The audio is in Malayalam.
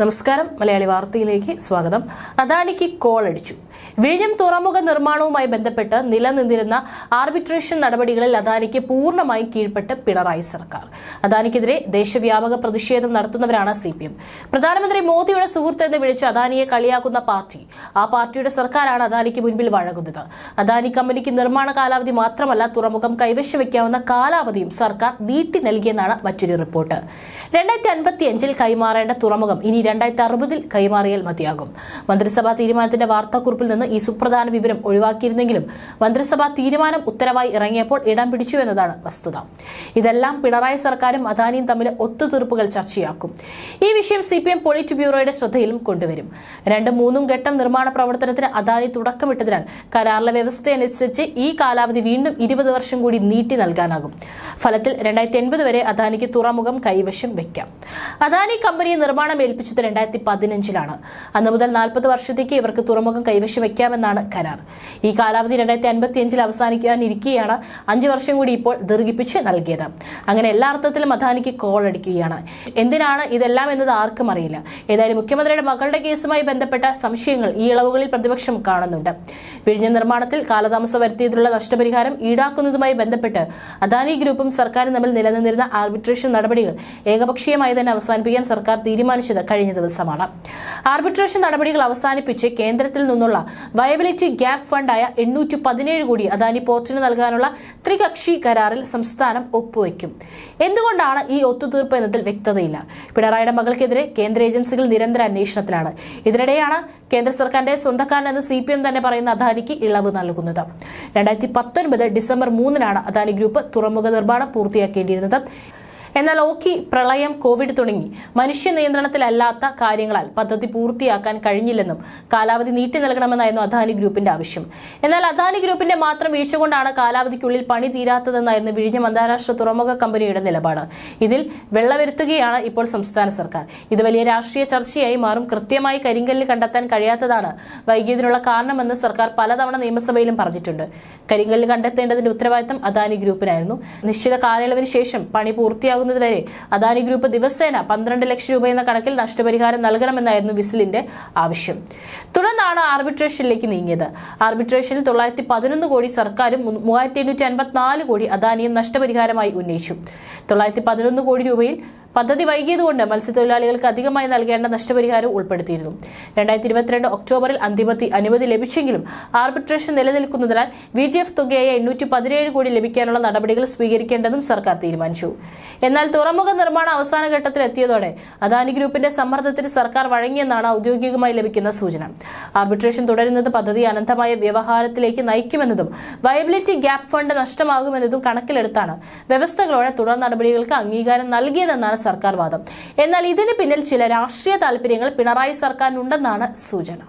നമസ്കാരം. മലയാളി വാർത്തയിലേക്ക് സ്വാഗതം. അദാനിക്ക് കോൾ അടിച്ചു. വിഴിഞ്ഞം തുറമുഖ നിർമ്മാണവുമായി ബന്ധപ്പെട്ട് നിലനിന്നിരുന്ന ആർബിട്രേഷൻ നടപടികളിൽ അദാനിക്ക് പൂർണമായും കീഴ്പ്പെട്ട് പിണറായി സർക്കാർ. അദാനിക്കെതിരെ ദേശവ്യാപക പ്രതിഷേധം നടത്തുന്നവരാണ് സി പി എം പ്രധാനമന്ത്രി മോദിയുടെ സുഹൃത്ത് എന്ന് വിളിച്ച് അദാനിയെ കളിയാക്കുന്ന പാർട്ടി. ആ പാർട്ടിയുടെ സർക്കാരാണ് അദാനിക്ക് മുൻപിൽ വഴങ്ങുന്നത്. അദാനി കമ്പനിക്ക് നിർമ്മാണ കാലാവധി മാത്രമല്ല തുറമുഖം കൈവശം വയ്ക്കാവുന്ന കാലാവധിയും സർക്കാർ നീട്ടി നൽകിയെന്നാണ് മറ്റൊരു റിപ്പോർട്ട്. രണ്ടായിരത്തി അൻപത്തി അഞ്ചിൽ കൈമാറേണ്ട തുറമുഖം ഇനി രണ്ടായിരത്തി അറുപതിൽ കൈമാറിയാൽ മതിയാകും. മന്ത്രിസഭാ തീരുമാനത്തിന്റെ വാർത്താക്കുറിപ്പിൽ നിന്ന് ഈ സുപ്രധാന വിവരം ഒഴിവാക്കിയിരുന്നെങ്കിലും മന്ത്രിസഭാ തീരുമാനം ഉത്തരവായി ഇറങ്ങിയപ്പോൾ ഇടം പിടിച്ചു എന്നതാണ് വസ്തുത. ഇതെല്ലാം പിണറായി സർക്കാരും അദാനിയും തമ്മിൽ ഒത്തുതീർപ്പുകൾ ചർച്ചയാക്കും. ഈ വിഷയം സി പി എം പൊളിറ്റ് ബ്യൂറോയുടെ ശ്രദ്ധയിലും കൊണ്ടുവരും. രണ്ടും മൂന്നും ഘട്ടം നിർമ്മാണ പ്രവർത്തനത്തിന് അദാനി തുടക്കമിട്ടതിനാൽ കരാറിലെ വ്യവസ്ഥയനുസരിച്ച് ഈ കാലാവധി വീണ്ടും ഇരുപത് വർഷം കൂടി നീട്ടി നൽകാനാകും. ഫലത്തിൽ രണ്ടായിരത്തി എൺപത് വരെ അദാനിക്ക് തുറമുഖം കൈവശം വെക്കാം അദാനി കമ്പനിയെ നിർമ്മാണം ഏൽപ്പിച്ചത് രണ്ടായിരത്തി പതിനഞ്ചിലാണ് അന്ന് മുതൽ നാൽപ്പത് വർഷത്തേക്ക് ഇവർക്ക് തുറമുഖം കൈവശം വയ്ക്കാമെന്നാണ് കരാർ. ഈ കാലാവധി രണ്ടായിരത്തി അൻപത്തി അഞ്ചിൽ അവസാനിക്കാനിരിക്കെയാണ് അഞ്ചു വർഷം കൂടി ഇപ്പോൾ ദീർഘിപ്പിച്ച് നൽകിയത്. അങ്ങനെ എല്ലാ അർത്ഥത്തിലും അദാനിക്ക് കോൾ അടിക്കുകയാണ്. എന്തിനാണ് ഇതെല്ലാം എന്നത് ആർക്കും അറിയില്ല. ഏതായാലും മുഖ്യമന്ത്രിയുടെ മകളുടെ കേസുമായി ബന്ധപ്പെട്ട സംശയങ്ങൾ ഈ ഇളവുകളിൽ പ്രതിപക്ഷം കാണുന്നുണ്ട്. വിഴിഞ്ഞ നിർമ്മാണത്തിൽ കാലതാമസം വരുത്തിയതിലുള്ള നഷ്ടപരിഹാരം ഈടാക്കുന്നതുമായി ബന്ധപ്പെട്ട് അദാനി ഗ്രൂപ്പും സർക്കാരും തമ്മിൽ നിലനിന്നിരുന്ന ആർബിട്രേഷൻ നടപടികൾ ഏകപക്ഷീയമായി തന്നെ അവസാനിപ്പിക്കാൻ സർക്കാർ തീരുമാനിച്ചത് കഴിഞ്ഞ ദിവസമാണ്. ആർബിട്രേഷൻ നടപടികൾ അവസാനിപ്പിച്ച് കേന്ദ്രത്തിൽ നിന്നുള്ള വയബിലിറ്റി ഗ്യാപ് ഫണ്ടായ എണ്ണൂറ്റി പതിനേഴ് കോടി അദാനി പോർട്ടിന് നൽകാനുള്ള ത്രികക്ഷി കരാറിൽ സംസ്ഥാനം ഒപ്പുവെക്കും. എന്തുകൊണ്ടാണ് ഈ ഒത്തുതീർപ്പ് എന്നതിൽ വ്യക്തതയില്ല. പിണറായിയുടെ മകൾക്കെതിരെ കേന്ദ്ര ഏജൻസികൾ നിരന്തര അന്വേഷണത്തിലാണ്. ഇതിനിടെയാണ് കേന്ദ്ര സർക്കാരിന്റെ സ്വന്തക്കാരനെന്ന് സി പി എം തന്നെ പറയുന്ന അദാനിക്ക് ഇളവ് നൽകുന്നത്. രണ്ടായിരത്തി പത്തൊൻപത് ഡിസംബർ മൂന്നിനാണ് അദാനി ഗ്രൂപ്പ് തുറമുഖ നിർമ്മാണം പൂർത്തിയാക്കേണ്ടിയിരുന്നത്. എന്നാൽ ഓക്കി പ്രളയം കോവിഡ് തുടങ്ങി. മനുഷ്യ നിയന്ത്രണത്തിലല്ലാത്ത കാര്യങ്ങളാൽ പദ്ധതി പൂർത്തിയാക്കാൻ കഴിഞ്ഞില്ലെന്നും കാലാവധി നീട്ടി നൽകണമെന്നായിരുന്നു അദാനി ഗ്രൂപ്പിന്റെ ആവശ്യം. എന്നാൽ അദാനി ഗ്രൂപ്പിന്റെ മാത്രം വീഴ്ച കൊണ്ടാണ് കാലാവധിക്കുള്ളിൽ പണി തീരാത്തതെന്നായിരുന്നു വിഴിഞ്ഞം അന്താരാഷ്ട്ര തുറമുഖ കമ്പനിയുടെ നിലപാട്. ഇതിൽ വെള്ളവരുത്തുകയാണ് ഇപ്പോൾ സംസ്ഥാന സർക്കാർ. ഇത് വലിയ രാഷ്ട്രീയ ചർച്ചയായി മാറും. കൃത്യമായി കരിങ്കല്ലിന് കണ്ടെത്താൻ കഴിയാത്തതാണ് വൈകിയതിനുള്ള കാരണമെന്ന് സർക്കാർ പലതവണ നിയമസഭയിലും പറഞ്ഞിട്ടുണ്ട്. കരിങ്കല്ല് കണ്ടെത്തേണ്ടതിന്റെ ഉത്തരവാദിത്തം അദാനി ഗ്രൂപ്പിനായിരുന്നു. നിശ്ചിത കാലയളവിന് ശേഷം പണി പൂർത്തിയാകും ആകുന്നതുവരെ അദാനി ഗ്രൂപ്പ് ദിവസേന പന്ത്രണ്ട് ലക്ഷം രൂപ എന്ന കണക്കിൽ നഷ്ടപരിഹാരം നൽകണമെന്നായിരുന്നു വിസിലിന്റെ ആവശ്യം. തുടർന്നാണ് ആർബിട്രേഷനിലേക്ക് നീങ്ങിയത്. ആർബിട്രേഷനിൽ തൊള്ളായിരത്തി പതിനൊന്ന് കോടി സർക്കാരും മൂവായിരത്തി എണ്ണൂറ്റി അൻപത്തിനാല് കോടി അദാനിയും നഷ്ടപരിഹാരമായി ഉന്നയിച്ചു. തൊള്ളായിരത്തി പതിനൊന്ന് കോടി രൂപയിൽ പദ്ധതി വൈകിയതുകൊണ്ട് മത്സ്യത്തൊഴിലാളികൾക്ക് അധികമായി നൽകേണ്ട നഷ്ടപരിഹാരം ഉൾപ്പെടുത്തിയിരുന്നു. രണ്ടായിരത്തി ഇരുപത്തിരണ്ട് ഒക്ടോബറിൽ അന്തിമത്തി അനുമതി ലഭിച്ചെങ്കിലും ആർബിട്രേഷൻ നിലനിൽക്കുന്നതിനാൽ വി ജി എഫ് തുകയായ എണ്ണൂറ്റി പതിനേഴ് കോടി ലഭിക്കാനുള്ള നടപടികൾ സ്വീകരിക്കേണ്ടതും സർക്കാർ തീരുമാനിച്ചു. എന്നാൽ തുറമുഖ നിർമ്മാണം അവസാന ഘട്ടത്തിൽ എത്തിയതോടെ അദാനി ഗ്രൂപ്പിന്റെ സമ്മർദ്ദത്തിന് സർക്കാർ വഴങ്ങിയെന്നാണ് ഔദ്യോഗികമായി ലഭിക്കുന്ന സൂചന. ആർബിട്രേഷൻ തുടരുന്നത് പദ്ധതി അനന്തമായ വ്യവഹാരത്തിലേക്ക് നയിക്കുമെന്നതും വയബിലിറ്റി ഗ്യാപ് ഫണ്ട് നഷ്ടമാകുമെന്നതും കണക്കിലെടുത്താണ് വ്യവസ്ഥകളോടെ തുടർ നടപടികൾക്ക് അംഗീകാരം നൽകിയതെന്നാണ് സർക്കാർ വാദം. എന്നാൽ ഇതിന് പിന്നിൽ ചില രാഷ്ട്രീയ താല്പര്യങ്ങൾ പിണറായി സർക്കാരിനുണ്ടെന്നാണ് സൂചന.